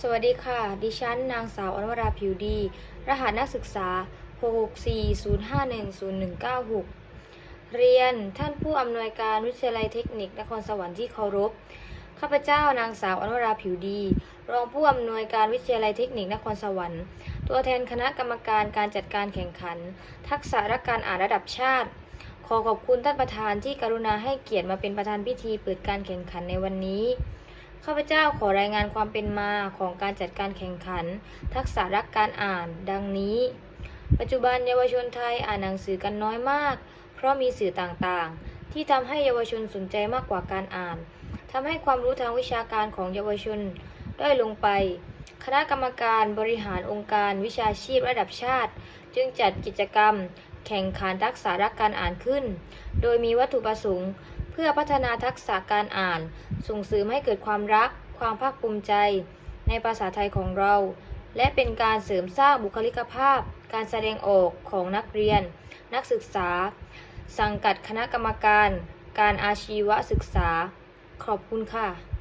สวัสดีค่ะ ดิฉัน นางสาวอนวราผิวดี รหัสนักศึกษา 6640510196เรียนท่านผู้อำนวยการวิทยาลัยเทคนิคนครสวรรค์ที่เคารพ ข้าพเจ้านางสาวอนวราผิวดี รองผู้อำนวยการวิทยาลัยเทคนิคนครสวรรค์ ตัวแทนคณะกรรมการการจัดการแข่งขัน ทักษะรักการอ่านระดับชาติ ขอขอบคุณท่านประธานที่กรุณาให้เกียรติมาเป็นประธานพิธีเปิดการแข่งขันในวันนี้ ข้าพเจ้าขอรายงานความเป็นมาของการจัดการแข่งขัน ทักษะรักการอ่าน ดังนี้ ปัจจุบันเยาวชนไทยอ่านหนังสือกันน้อยมาก เพราะมีสื่อต่างๆ ที่ทำให้เยาวชนสนใจมากกว่าการอ่านทำให้ความรู้ทางวิชาการของเยาวชนด้อยลงไป คณะกรรมการบริหารองค์การวิชาชีพระดับชาติ จึงจัดกิจกรรมแข่งขันทักษะรักการอ่านขึ้น โดยมีวัตถุประสงค์ เพื่อพัฒนาทักษะการอ่าน ส่งเสริมให้เกิดความรัก ความภาคภูมิใจ ในภาษาไทยของเรา และเป็นการเสริมสร้างบุคลิกภาพ การแสดงออกของนักเรียน นักศึกษา สังกัดคณะกรรมการ การอาชีวศึกษา ขอบคุณค่ะ